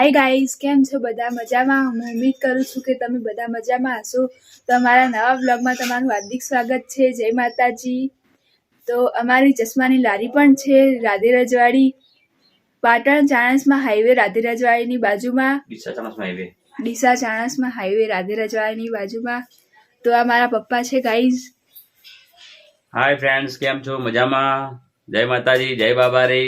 Hi guys કેમ છો બધા મજામાં? હું ઉમ્મીદ કરું છું કે તમે બધા મજામાં હશો. તો અમારા નવા બ્લોગમાં તમારું હાર્દિક સ્વાગત છે. જય માતાજી. તો અમારી ચશ્માની લારી પણ છે રાધે રજવાડી. પાટણ ચાણસમાં હાઈવે રાધે રજવાડીની બાજુમાં. ડીસા ચાણસમાં હાઈવે. રાધે રજવાડીની બાજુમાં. તો આ મારા પપ્પા છે ગાઈઝ હાય ફ્રેન્ડ્સ કેમ છો? મજામાં? જય માતાજી, જય બાબા રે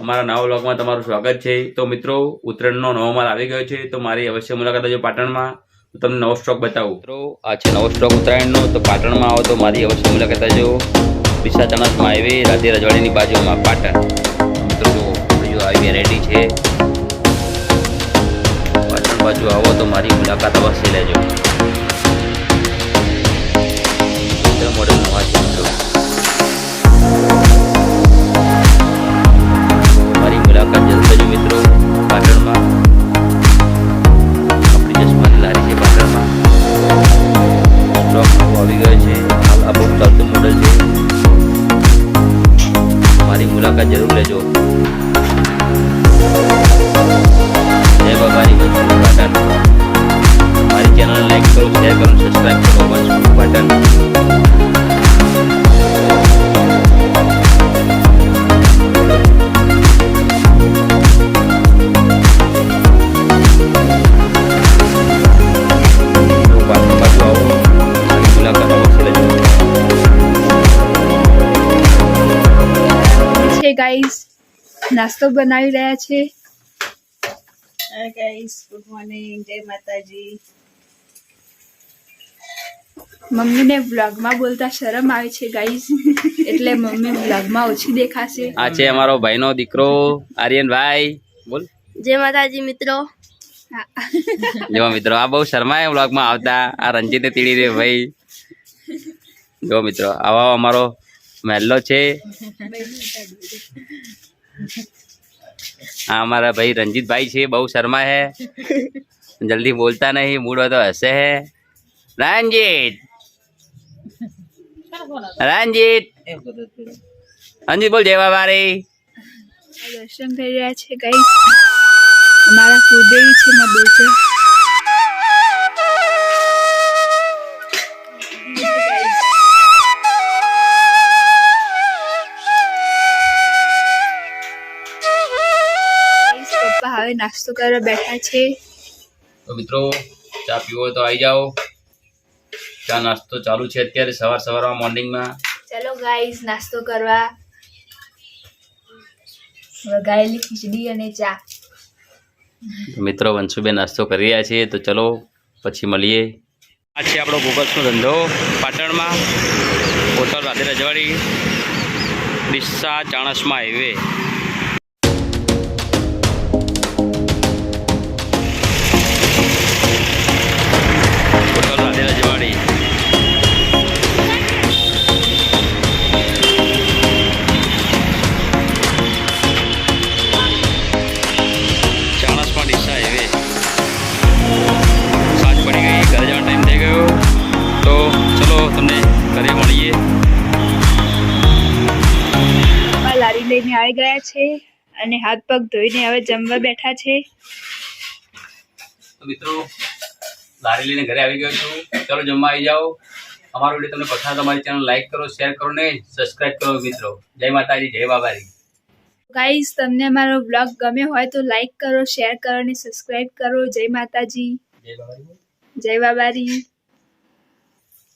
અમારા નવા બ્લોગમાં તમારું સ્વાગત છે. તો મિત્રો, ઉત્તરાયણનો નવો માલ આવી ગયો છે, તો મારી અવશ્ય મુલાકાત જો પાટણમાં. તો તમને નવો સ્ટોક બતાવું. મિત્રો, આ છે નવો સ્ટોક ઉત્તરાયણનો. તો પાટણમાં આવો તો મારી અવશ્ય મુલાકાત જો ડીસા ચણસમાં હાઈવે રાધે રજવાડીની બાજુમાં પાટણ. મિત્રો જો આવી વેરાયટી છે. પાટણ બાજુ આવો તો મારી મુલાકાત અવશ્ય લેજો. મારી મુલાકાત જરૂર લેજો છે ગાઈઝ નાસ્તો બનાવી રહ્યા છે. ગાઈસ ગુડ મોર્નિંગ જય માતાજી. મમ્મીને વ્લોગમાં બોલતા શરમ આવે છે ગાઈઝ એટલે મમ્મી વ્લોગમાં ઓછી દેખાશે. આ છે અમારો ભાઈનો દીકરો આર્યનભાઈ. બોલ. જય માતાજી મિત્રો. હા. જો મિત્રો આ બહુ શરમાય વ્લોગમાં આવતા. આ રંજીતે તીડી રે ભાઈ. જો મિત્રો આવા અમારો મહેલ્લો છે આ અમારા ભાઈ રંજીતભાઈ છે બહુ શર્મા હે જલ્દી બોલતા નહીં મૂડ હોય તો હસે હે રંજીત રંજીત રંજીત બોલ જય બાબા રે દર્શન કરી રહ્યા છે ગાઈઝ અમારા કુળદેવી છે માં બોચર પપ્પા હવે નાસ્તો કરવા બેઠા છે. તો મિત્રો ચા પીવો તો આવી જાઓ. ચા નાસ્તો ચાલુ છે અત્યારે સવાર સવારમાં મોર્નિંગમાં. ચલો ગાઈઝ નાસ્તો કરવા. વઘારેલી ખીચડી અને ચા. મિત્રો વંશુબેન નાસ્તો કરી રહ્યા છે તો ચલો પછી મળીએ. આ છે આપણો ગુગલ્સનો ધંધો પાટણમાં. હોટલ રાધે રજવાડી. ડીસા ચાણસમાં હાઈવે લઈને આવી ગયા છે અને હાથ પગ ધોઈને હવે જમવા બેઠા છે. મિત્રો લારી લઈને ઘરે આવી ગયો છું. ચાલો જમવા આવી જાઓ. અમારો વીડિયો તમને પસંદ અમારી ચેનલ લાઈક કરો શેર કરો ને સબસ્ક્રાઈબ કરો મિત્રો. જય માતાજી જય બાબાજી. ગાઈઝ તમને અમારો બ્લોગ ગમ્યો હોય તો લાઈક કરો શેર કરો અને સબસ્ક્રાઈબ કરો. જય માતાજી. જય બાબારી જય બાબારી